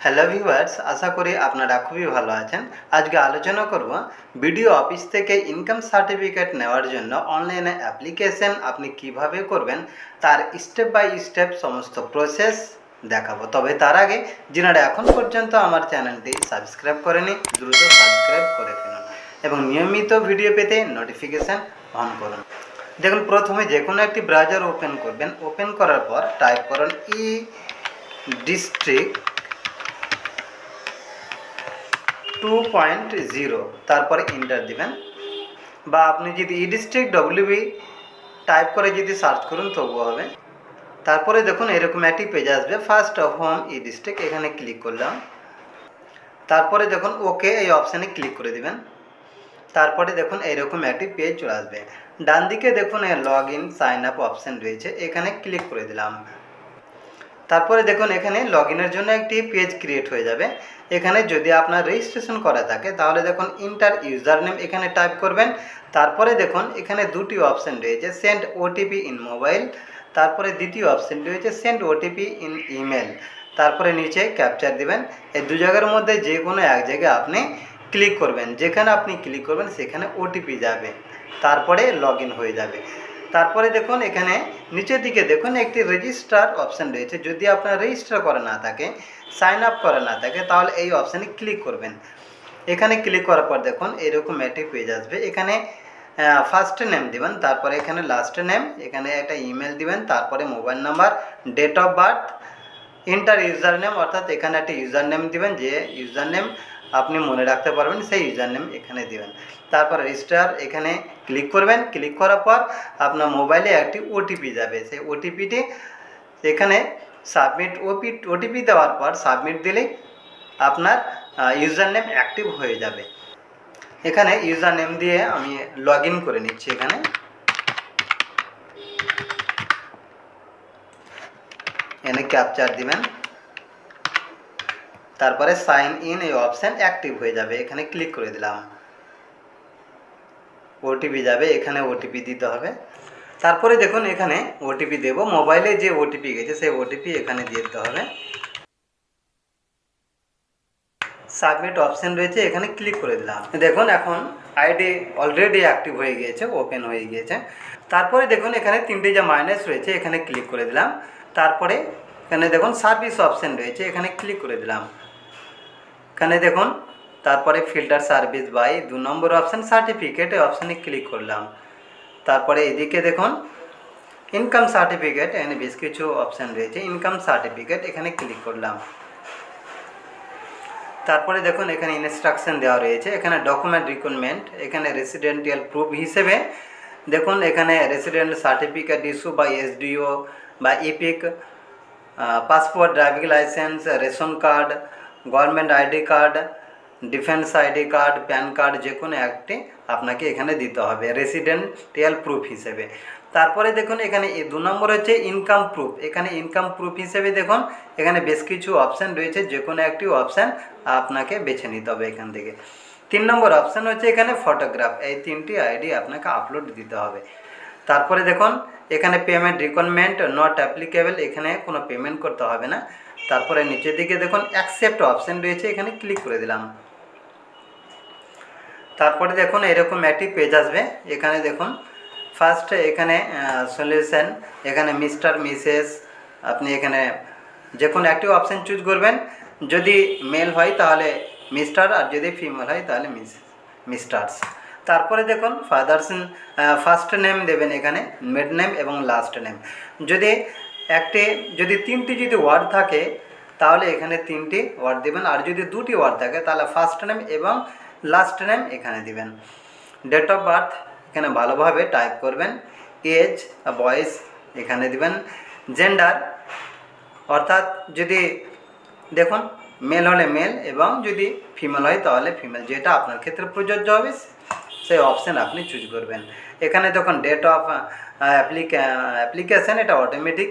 Hello viewers আশা করি আপনারা খুবই ভালো আছেন। আজকে আলোচনা করব বিডিও অফিস থেকে ইনকাম সার্টিফিকেট নেওয়ার জন্য অনলাইনে অ্যাপ্লিকেশন আপনি কীভাবে করবেন, তার স্টেপ বাই স্টেপ সমস্ত প্রসেস দেখাবো। তবে তার আগে যিনারা এখন পর্যন্ত আমার চ্যানেলটি সাবস্ক্রাইব করেনি, দ্রুত সাবস্ক্রাইব করে ফেলুন এবং নিয়মিত ভিডিও পেতে নোটিফিকেশান অন করুন। দেখুন, প্রথমে যে কোনো একটি ব্রাউজার ওপেন করবেন। ওপেন করার পর টাইপ করুন e district two point zero তারপরে ইন্টার দিবেন। বা আপনি যদি ই ডিস্ট্রিক্ট ডব্লিউবি টাইপ করে যদি সার্চ করুন, তবুও হবে। তারপরে দেখুন, এরকম একটি পেজ আসবে first of home e district এখানে ক্লিক করলাম। তারপরে দেখুন ওকে এই অপশানে ক্লিক করে দিবেন। তারপরে দেখুন, এরকম একটি পেজ চলে আসবে। ডান দিকে দেখুন log in sign up option রয়েছে, এখানে ক্লিক করে দিলাম। তারপরে দেখুন, এখানে লগ ইনের জন্য একটি পেজ ক্রিয়েট হয়ে যাবে। এখানে যদি আপনার রেজিস্ট্রেশন করা থাকে, তাহলে দেখুন ইন্টার ইউজার নেম এখানে টাইপ করবেন। তারপরে দেখুন, এখানে দুটি অপশান রয়েছে সেন্ড ওটিপি ইন মোবাইল তারপরে দ্বিতীয় অপশানটি রয়েছে সেন্ড ওটিপি ইন ইমেল তারপরে নিচে ক্যাপচার দিবেন। এই দু জায়গার মধ্যে যে কোনো এক জায়গায় আপনি ক্লিক করবেন। যেখানে আপনি ক্লিক করবেন, সেখানে ওটিপি যাবে। তারপরে লগ হয়ে যাবে। তারপরে দেখুন, এখানে নিচের দিকে দেখুন, একটি রেজিস্টার অপশান রয়েছে। যদি আপনার রেজিস্টার করা না থাকে সাইন আপ করা না থাকে, তাহলে এই অপশানে ক্লিক করবেন। এখানে ক্লিক করার পর দেখুন, এরকম একটি পেজ আসবে। এখানে ফার্স্ট নেম দিবেন, তারপরে এখানে লাস্ট নেম এখানে একটা ইমেল দিবেন, তারপরে mobile number date of birth enter user name অর্থাৎ এখানে একটা ইউজার নেম দিবেন, যে ইউজার নেম আপনি মনে রাখতে পারবেন, সেই ইউজার নেম এখানে দেবেন। তারপর রেজিস্টার এখানে ক্লিক করবেন। ক্লিক করার পর আপনার মোবাইলে একটি ওটিপি যাবে। সেই ওটিপিটি এখানে সাবমিট ওপি ওটিপি দেওয়ার পর সাবমিট দিলেই আপনার ইউজার নেম অ্যাক্টিভ হয়ে যাবে। এখানে ইউজার নেম দিয়ে আমি লগ করে নিচ্ছি এখানে। এখানে ক্যাপচার দিবেন। তারপরে সাইন ইন এই অপশান অ্যাক্টিভ হয়ে যাবে, এখানে ক্লিক করে দিলাম। ওটিপি যাবে, এখানে ওটিপি দিতে হবে। তারপরে দেখুন, এখানে ওটিপি দেব। মোবাইলে যে ওটিপি গেছে, সেই ওটিপি এখানে দিয়ে দিতে হবে। সাবমিট অপশান রয়েছে, এখানে ক্লিক করে দিলাম। দেখুন, এখন আইডি অলরেডি অ্যাক্টিভ হয়ে গিয়েছে, ওপেন হয়ে গিয়েছে। তারপরে দেখুন, এখানে তিনটে যে মাইনাস রয়েছে, এখানে ক্লিক করে দিলাম। তারপরে এখানে দেখুন, সার্ভিস অপশান রয়েছে, এখানে ক্লিক করে দিলাম। এখানে দেখুন, তারপরে ফিল্টার সার্ভিস বাই দু নম্বর অপশান সার্টিফিকেট অপশানে ক্লিক করলাম। তারপরে এদিকে দেখুন ইনকাম সার্টিফিকেট এখানে বেশ কিছু অপশান রয়েছে ইনকাম সার্টিফিকেট এখানে ক্লিক করলাম। তারপরে দেখুন, এখানে ইনস্ট্রাকশন দেওয়া রয়েছে, এখানে ডকুমেন্ট রিকোয়ারমেন্ট এখানে রেসিডেন্টিয়াল প্রুফ হিসেবে, দেখুন, এখানে রেসিডেন্ট সার্টিফিকেট ইস্যু বা এসডিও বা EPIC passport driving licence ration card government ID card, defence ID card, PAN card যে কোনো একটি আপনাকে এখানে দিতে হবে রেসিডেন্টিয়াল প্রুফ হিসেবে। তারপরে দেখুন, এখানে দু নম্বর হচ্ছে ইনকাম প্রুফ এখানে ইনকাম প্রুফ হিসেবে দেখুন, এখানে বেশ কিছু অপশান রয়েছে, যে কোনো একটি অপশান আপনাকে বেছে নিতে হবে এখান থেকে। তিন নম্বর অপশান হচ্ছে এখানে ফটোগ্রাফ এই তিনটি আইডি আপনাকে আপলোড দিতে হবে। তারপরে দেখুন, এখানে পেমেন্ট রিকোয়ারমেন্ট নট অ্যাপ্লিকেবল এখানে কোনো পেমেন্ট করতে হবে না। তারপরে নিচের দিকে দেখুন অ্যাকসেপ্ট অপশান রয়েছে, এখানে ক্লিক করে দিলাম। তারপরে দেখুন এরকম একটি পেজ আসবে, এখানে দেখুন ফার্স্ট এখানে সলিউশন এখানে মিস্টার মিসেস আপনি এখানে যে কোনো একটি অপশান চুজ করবেন। যদি মেল হয় তাহলে মিস্টার আর যদি ফিমেল হয় তাহলে মিস মিস্টার্স তারপরে দেখুন ফাদার্স ফার্স্ট নেম দেবেন এখানে মিড নেম এবং লাস্ট নেম যদি একটি, যদি তিনটি যদি ওয়ার্ড থাকে, তাহলে এখানে তিনটি ওয়ার্ড দেবেন। আর যদি দুটি ওয়ার্ড থাকে, তাহলে ফার্স্ট নেম এবং লাস্ট নেম এখানে দিবেন। ডেট অফ বার্থ এখানে ভালোভাবে টাইপ করবেন। এজ বয়েস এখানে দিবেন। জেন্ডার অর্থাৎ যদি, দেখুন মেল হলে মেল এবং যদি ফিমেল হয়, তাহলে ফিমেল যেটা আপনার ক্ষেত্রে প্রযোজ্য হবে, সেই অপশান আপনি চুজ করবেন। এখানে দেখুন ডেট অফ অ্যাপ্লিকেশান এটা অটোমেটিক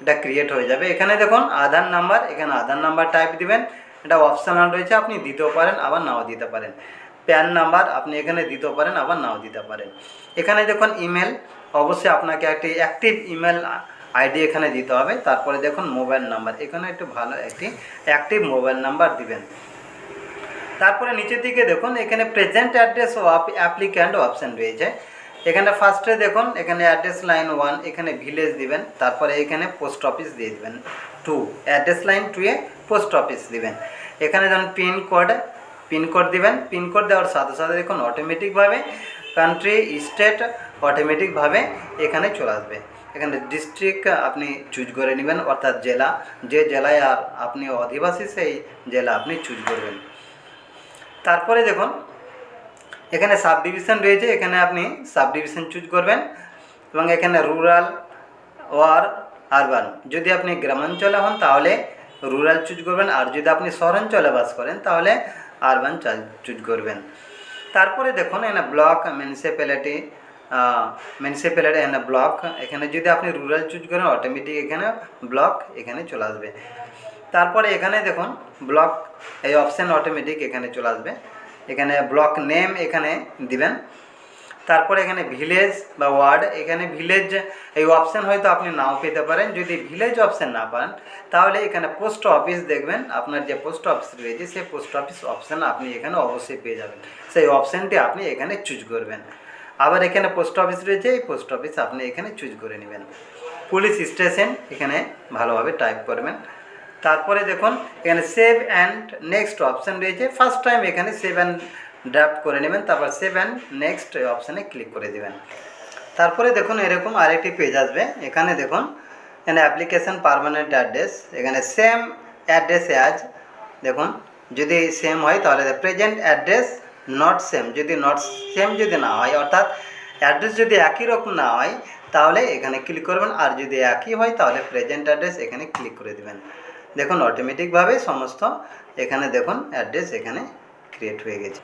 এটা ক্রিয়েট হয়ে যাবে। এখানে দেখুন আধার নাম্বার এখানে আধার নাম্বার টাইপ দিবেন। এটা অপশনাল রয়েছে, আপনি দিতেও পারেন, আবার নাও দিতে পারেন। প্যান নাম্বার আপনি এখানে দিতেও পারেন, আবার নাও দিতে পারেন। এখানে দেখুন ইমেল অবশ্যই আপনাকে একটি অ্যাক্টিভ ইমেল আইডি এখানে দিতে হবে। তারপরে দেখুন মোবাইল নাম্বার এখানে একটু ভালো একটি অ্যাক্টিভ মোবাইল নাম্বার দিবেন। তারপরে নিচের দিকে দেখুন, এখানে present address of applicant option রয়েছে। এখানে ফার্স্টে দেখুন, এখানে অ্যাড্রেস লাইন ওয়ান এখানে ভিলেজ দিবেন, তারপরে এখানে পোস্ট অফিস দিয়ে দিবেন। টু অ্যাড্রেস লাইন টুয়ে পোস্ট অফিস দিবেন। এখানে যেমন পিনকোড পিনকোড দিবেন পিনকোড দেওয়ার সাথে সাথে দেখুন অটোমেটিকভাবে কান্ট্রি স্টেট অটোমেটিকভাবে এখানে চলে আসবে। এখানে ডিস্ট্রিক্ট আপনি চুজ করে নেবেন, অর্থাৎ জেলা। যে জেলায় আর আপনি অধিবাসী, সেই জেলা আপনি চুজ করবেন। তারপরে দেখুন এখানে সাব ডিভিশন রয়েছে, এখানে আপনি সাব ডিভিশন চুজ করবেন এবং এখানে রুরাল ওয়ার আরবান যদি আপনি গ্রামাঞ্চলে হন, তাহলে রুরাল চুজ করবেন, আর যদি আপনি শহরাঞ্চলে বাস করেন, তাহলে আরবান চুজ করবেন। তারপরে দেখুন, এখানে ব্লক মিউনিসিপ্যালিটি মিউনিসিপ্যালিটি এখানে ব্লক এখানে যদি আপনি রুরাল চুজ করেন অটোমেটিক এখানে ব্লক এখানে চলে আসবে। তারপরে এখানে দেখুন ব্লক এই অপশান অটোমেটিক এখানে চলে আসবে। এখানে ব্লক নেম এখানে দিবেন। তারপরে এখানে ভিলেজ বা ওয়ার্ড এখানে ভিলেজ এই অপশান হয়তো আপনি নাও পেতে পারেন। যদি ভিলেজ অপশান না পান, তাহলে এখানে পোস্ট অফিস দেখবেন। আপনার যে পোস্ট অফিস রয়েছে, সেই পোস্ট অফিস অপশান আপনি এখানে অবশ্যই পেয়ে যাবেন। সেই অপশানটি আপনি এখানে চুজ করবেন। আবার এখানে পোস্ট অফিস রয়েছে, এই পোস্ট অফিস আপনি এখানে চুজ করে নেবেন। পুলিশ স্টেশন এখানে ভালোভাবে টাইপ করবেন। তারপরে দেখুন, এখানে সেভ অ্যান্ড নেক্সট অপশান রয়েছে। ফার্স্ট টাইম এখানে সেভ অ্যান্ড ড্রাফট করে নেবেন, তারপর সেভ অ্যান্ড নেক্সট অপশানে ক্লিক করে দেবেন। তারপরে দেখুন, এরকম আরেকটি পেজ আসবে। এখানে দেখুন, এখানে অ্যাপ্লিকেশন পারমানেন্ট অ্যাড্রেস এখানে সেম অ্যাড্রেস অ্যাজ দেখুন, যদি সেম হয় তাহলে প্রেজেন্ট অ্যাড্রেস নট সেম যদি নট সেম যদি না হয়, অর্থাৎ অ্যাড্রেস যদি একই রকম না হয়, তাহলে এখানে ক্লিক করবেন। আর যদি একই হয় তাহলে প্রেজেন্ট অ্যাড্রেস এখানে ক্লিক করে দেবেন। দেখুন অটোমেটিকভাবে সমস্ত এখানে দেখুন অ্যাড্রেস এখানে ক্রিয়েট হয়ে গেছে।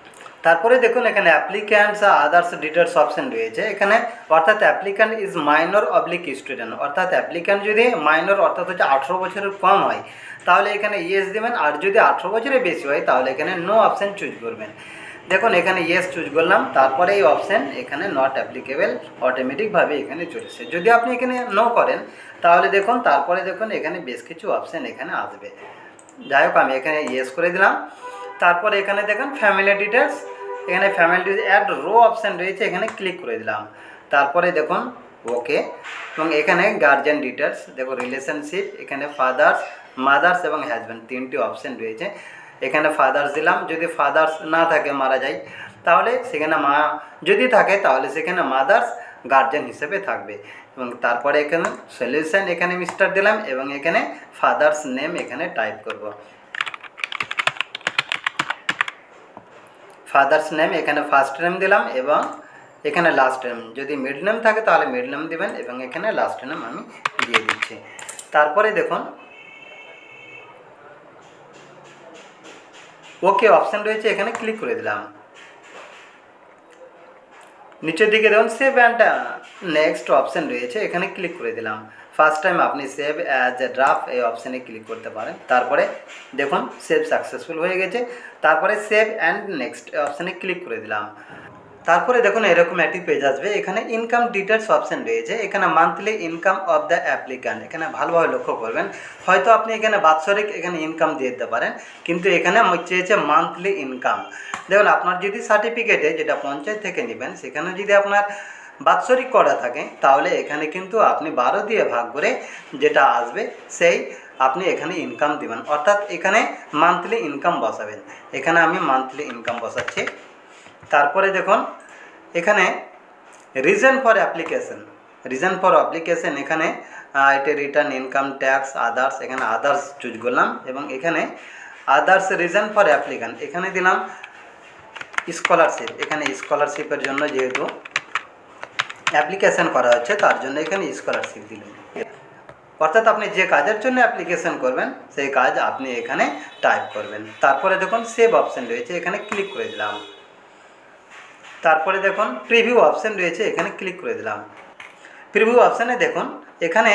তারপরে দেখুন, এখানে অ্যাপ্লিক্যান্টস আদার্স ডিটেলস অপশন রয়েছে। এখানে অর্থাৎ applicant is minor oblique student অর্থাৎ অ্যাপ্লিক্যান্ট যদি মাইনর অর্থাৎ হচ্ছে আঠেরো বছরের কম হয়, তাহলে এখানে ইয়েস দেবেন। আর যদি আঠেরো বছরের বেশি হয়, তাহলে এখানে নো অপশান চুজ করবেন। দেখুন, এখানে ইয়েস চুজ করলাম। তারপরে এই অপশান এখানে নট অ্যাপ্লিকেবল অটোমেটিকভাবে এখানে চলেছে যদি আপনি এখানে নো করেন তাহলে দেখুন, তারপরে দেখুন, এখানে বেশ কিছু অপশান এখানে আসবে। যাই হোক, আমি এখানে ইয়েস করে দিলাম। তারপরে এখানে দেখুন ফ্যামিলি ডিটেলস এখানে ফ্যামিলি অ্যাড রো অপশান রয়েছে, এখানে ক্লিক করে দিলাম। তারপরে দেখুন ওকে এবং এখানে গার্জেন ডিটেলস দেখো রিলেশনশিপ এখানে ফাদার্স মাদার্স এবং হাজব্যান্ড তিনটি অপশান রয়েছে। এখানে ফাদার্স দিলাম, যদি ফাদার্স না থাকে, মারা যায়, তাহলে সেখানে মা যদি থাকে, তাহলে সেখানে মাদার্স গার্জেন হিসেবে থাকবে। এবং তারপরে এখানে সলিউশন এখানে মিস্টার দিলাম এবং এখানে ফাদার্স নেম এখানে টাইপ করব। ফাদার্স নেম এখানে ফার্স্ট নেম দিলাম এবং এখানে লাস্ট নেম যদি মিড নেম থাকে তাহলে মিড নেম দেবেন এবং এখানে লাস্ট নেম আমি দিয়ে দিচ্ছি। তারপরে দেখুন ওকে অপশান রয়েছে, এখানে ক্লিক করে দিলাম। নিচের দিকে দেখুন সেভ অ্যান্ড নেক্সট অপশান রয়েছে, এখানে ক্লিক করে দিলাম। ফার্স্ট টাইম আপনি সেভ অ্যাজ এ ড্রাফট এই অপশানে ক্লিক করতে পারেন। তারপরে দেখুন সেভ সাকসেসফুল হয়ে গেছে। তারপরে সেভ অ্যান্ড নেক্সট অপশানে ক্লিক করে দিলাম। তারপরে দেখুন এরকম একটি পেজ আসবে। এখানে ইনকাম ডিটেলস অপশান রয়েছে। এখানে monthly income of the applicant এখানে ভালোভাবে লক্ষ্য করবেন। হয়তো আপনি এখানে বাৎসরিক এখানে ইনকাম দিয়ে দিতে পারেন, কিন্তু এখানে চেয়েছে মান্থলি ইনকাম দেখুন, আপনার যদি সার্টিফিকেটে যেটা পঞ্চায়েত থেকে নেবেন, সেখানে যদি আপনার বাৎসরিক করা থাকে, তাহলে এখানে কিন্তু আপনি বারো দিয়ে ভাগ করে যেটা আসবে, সেই আপনি এখানে ইনকাম দিবেন। অর্থাৎ এখানে মান্থলি ইনকাম বসাবেন। এখানে আমি মান্থলি ইনকাম বসাচ্ছি। তারপরে দেখুন, এখানে reason for application reason for application এখানে এটা রিটার্ন ইনকাম ট্যাক্স আদার্স এখানে আদার্স চুজ করলাম এবং এখানে আদার্স রিজন ফর অ্যাপ্লিক্যান্ট এখানে দিলাম স্কলারশিপ এখানে স্কলারশিপের জন্য যেহেতু অ্যাপ্লিকেশন করা হচ্ছে, তার জন্য এখানে স্কলারশিপ দিলেন অর্থাৎ আপনি যে কাজের জন্য অ্যাপ্লিকেশন করবেন, সেই কাজ আপনি এখানে টাইপ করবেন। তারপরে দেখুন সেভ অপশান রয়েছে। এখানে ক্লিক করে দিলাম। তারপরে দেখুন প্রিভিউ অপশান রয়েছে, এখানে ক্লিক করে দিলাম। প্রিভিউ অপশানে দেখুন, এখানে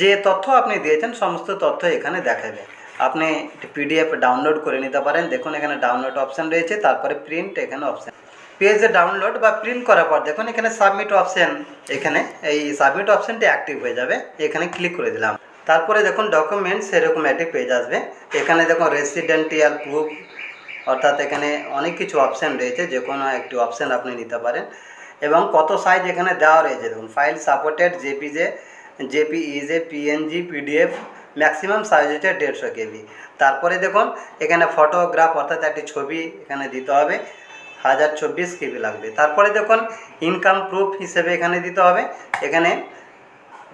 যে তথ্য আপনি দিয়েছেন, সমস্ত তথ্য এখানে দেখাবে। আপনি পিডিএফ ডাউনলোড করে নিতে পারেন। দেখুন, এখানে ডাউনলোড অপশান রয়েছে, তারপরে প্রিন্ট এখানে অপশান পেজ ডাউনলোড বা প্রিন্ট করার পর দেখুন, এখানে সাবমিট অপশান এখানে এই সাবমিট অপশানটি অ্যাক্টিভ হয়ে যাবে। এখানে ক্লিক করে দিলাম। তারপরে দেখুন ডকুমেন্টস এরকম একটি পেজ আসবে। এখানে দেখুন রেসিডেন্টিয়াল প্রুফ অর্থাৎ এখানে অনেক কিছু অপশান রয়েছে, যে কোনো একটি অপশান আপনি নিতে পারেন। এবং কত সাইজ এখানে দেওয়া রয়েছে? দেখুন file supported JPG JPEG PNG PDF maximum size হচ্ছে দেড়শো কেবি। তারপরে দেখুন, এখানে ফটোগ্রাফ অর্থাৎ একটি ছবি এখানে দিতে হবে, হাজার চব্বিশ কেবি লাগবে। তারপরে দেখুন ইনকাম প্রুফ হিসেবে এখানে দিতে হবে। এখানে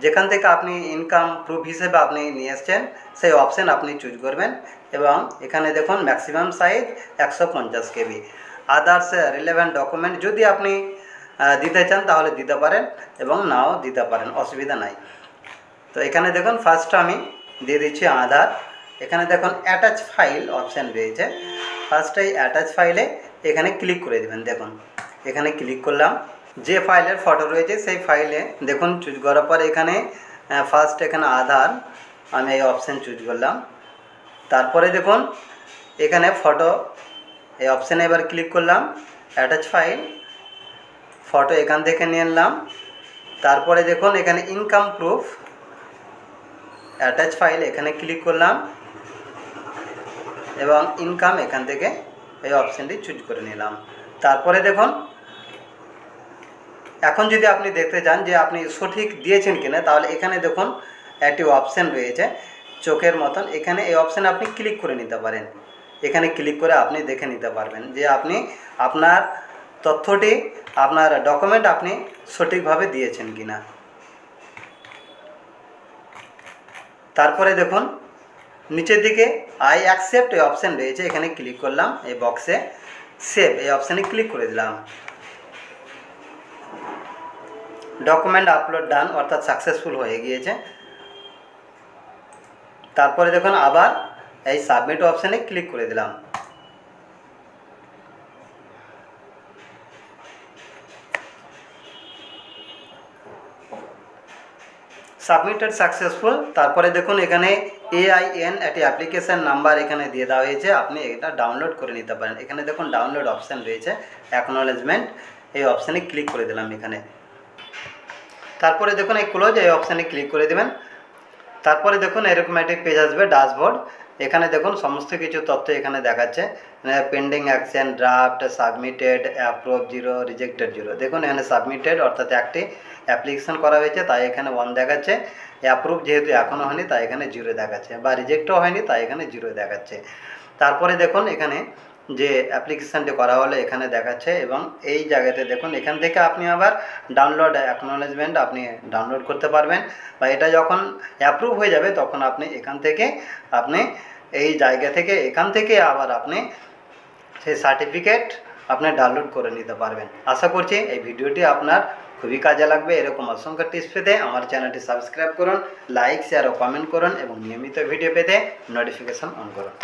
যেখান থেকে আপনি ইনকাম প্রুফ হিসেবে আপনি নিয়ে এসছেন, সেই অপশান আপনি চুজ করবেন এবং এখানে দেখুন ম্যাক্সিমাম সাইজ একশো পঞ্চাশ কেবি আদার্স রিলেভেন্ট ডকুমেন্ট যদি আপনি দিতে চান তাহলে দিতে পারেন এবং নাও দিতে পারেন, অসুবিধা নাই। তো এখানে দেখুন ফার্স্ট আমি দিয়ে দিচ্ছি আধার। এখানে দেখুন অ্যাটাচ ফাইল অপশান রয়েছে। ফার্স্টে অ্যাটাচ ফাইলে এখানে ক্লিক করে দেবেন, দেখুন। এখানে ক্লিক করলাম। যে ফাইলের ফটো রয়েছে, সেই ফাইলে দেখুন চুজ করার পর এখানে ফার্স্ট এখানে আধার আমি এই অপশান চুজ করলাম। তারপরে দেখুন, এখানে ফটো এই অপশানে এবার ক্লিক করলাম অ্যাটাচ ফাইল ফটো এখান থেকে নিয়ে নিলাম। তারপরে দেখুন, এখানে ইনকাম প্রুফ অ্যাটাচ ফাইল এখানে ক্লিক করলাম এবং ইনকাম এখান থেকে এই অপশানটি চুজ করে নিলাম। তারপরে দেখুন এখন যদি আপনি দেখতে চান যে আপনি সঠিক দিয়েছেন কিনা, তাহলে এখানে দেখুন একটি অপশান রয়েছে। চোখের মতন এখানে এই অপশানে আপনি ক্লিক করে নিতে পারেন। এখানে ক্লিক করে আপনি দেখে নিতে পারবেন যে আপনি আপনার তথ্যটি, আপনার ডকুমেন্ট আপনি সঠিকভাবে দিয়েছেন কিনা। তারপরে দেখুন, নিচের দিকে আই অ্যাকসেপ্ট এই অপশান রয়েছে। এখানে ক্লিক করলাম, এই বক্সে সেভ এই অপশানে ক্লিক করে দিলাম। ডকুমেন্ট আপলোড ডান অর্থাৎ সাকসেসফুল হয়ে গিয়েছে। তারপরে দেখুন আবার এই সাবমিট অপশানে ক্লিক করে দিলাম। সাবমিটেড সাকসেসফুল তারপরে দেখুন এখানে এআইএন একটি অ্যাপ্লিকেশান নাম্বার এখানে দিয়ে দেওয়া হয়েছে। আপনি এটা ডাউনলোড করে নিতে পারেন। এখানে দেখুন ডাউনলোড অপশান রয়েছে। অ্যাকনোলেজমেন্ট এই অপশানে ক্লিক করে দিলাম এখানে। তারপরে দেখুন এই ক্লোজ এই অপশানে ক্লিক করে দেবেন। তারপরে দেখুন এরকম একটি পেজ আসবে ড্যাশবোর্ড এখানে দেখুন সমস্ত কিছু তথ্য এখানে দেখাচ্ছে। Pending action draft submitted approve zero rejected zero দেখুন এখানে সাবমিটেড অর্থাৎ একটি অ্যাপ্লিকেশন করা হয়েছে, তাই এখানে ওয়ান দেখাচ্ছে। অ্যাপ্রুভ যেহেতু এখনও হয়নি, তাই এখানে জিরো দেখাচ্ছে। বা রিজেক্টও হয়নি, তাই এখানে জিরো দেখাচ্ছে। তারপরে দেখুন এখানে যে অ্যাপ্লিকেশানটি করা হলো এখানে দেখাচ্ছে এবং এই জায়গাতে দেখুন, এখান থেকে আপনি আবার ডাউনলোড অ্যাকনোলেজমেন্ট আপনি ডাউনলোড করতে পারবেন বা এটা যখন অ্যাপ্রুভ হয়ে যাবে তখন আপনি এখান থেকে আপনি এই জায়গা থেকে এখান থেকে আবার আপনি সেই সার্টিফিকেট আপনি ডাউনলোড করে নিতে পারবেন। আশা করছি এই ভিডিওটি আপনার খুবই কাজে লাগবে। এরকম অসংখ্য টিপস পেতে আমার চ্যানেলটি সাবস্ক্রাইব করুন লাইক শেয়ার ও কমেন্ট করুন এবং নিয়মিত ভিডিও পেতে নোটিফিকেশন অন করুন।